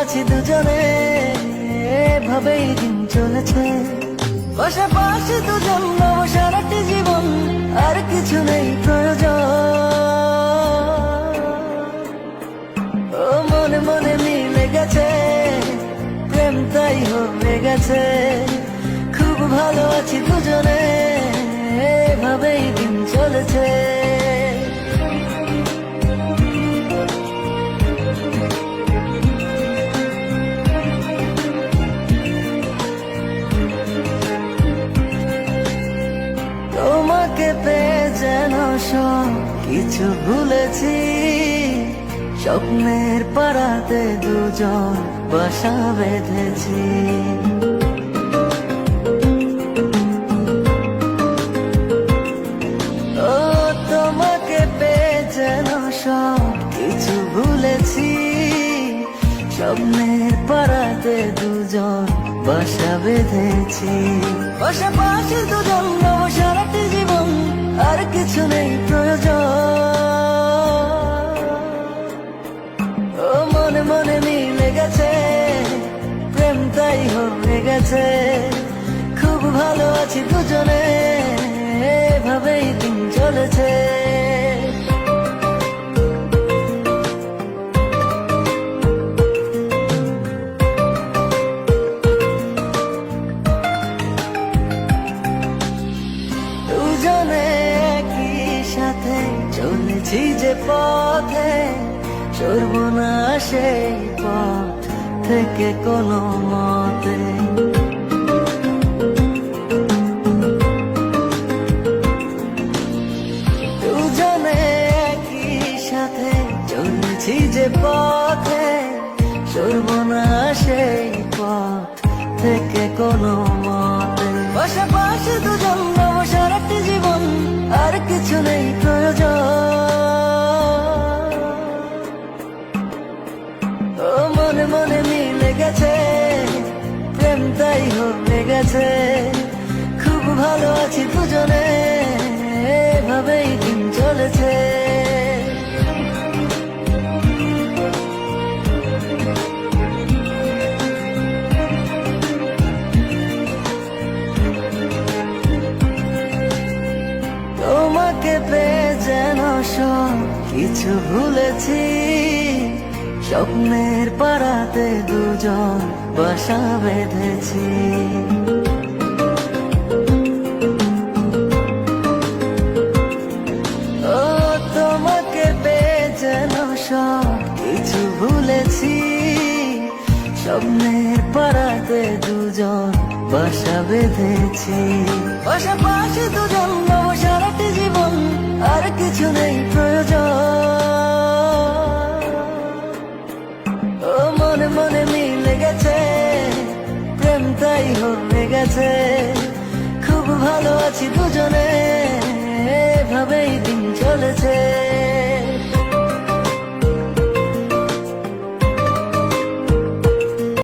আছি দুজনে, এভাবেই দিন চলেছে। পাশাপাশি দুজন নব সারাটি জীবন, আর কিছু নেই প্রয়োজন। ও মনে মনে মিলে গেছে, প্রেম তাই হয়ে গেছে। খুব ভালো আছি দুজনে। তোমাকে পেয়ে যেন সব কিছু ভুলেছি। স্বপ্নের পাড়াতে দুজন বাসা বেঁধেছি। পাড়াতে দুজন বাসা বেঁধেছি। পাশাপাশি দুজন সারাটি কিছু নেই প্রয়োজন। ও মনে মনে মিলে গেছে, প্রেম তাই হয়ে গেছে। খুব ভালো আছি দুজনে। চলেছি যে পথে সরব না সেই পথ থেকে কোনো মতে। দুজনে একই সাথে চলেছি যে পথে সরব না সেই পথ থেকে কোনো মতে। পাশাপাশি দুজন তাই হয়ে গেছে খুব ভালো আছি দুজনে, এভাবেই দিন চলেছে। তোমাকে পেয়ে যেন সব কিছু ভুলেছি। স্বপ্নের পাড়াতে দুজন বাসা বেঁধেছি। ও, তোমাকে পেয়ে যেন সব, কিছু ভুলেছি। স্বপ্নের পাড়াতে দুজন বাসা বেঁধেছি। পাশাপাশি দুজন নব সারাটি জীবন, আর কিছু নেই হয়ে গেছে খুব ভালো আছি দুজনে।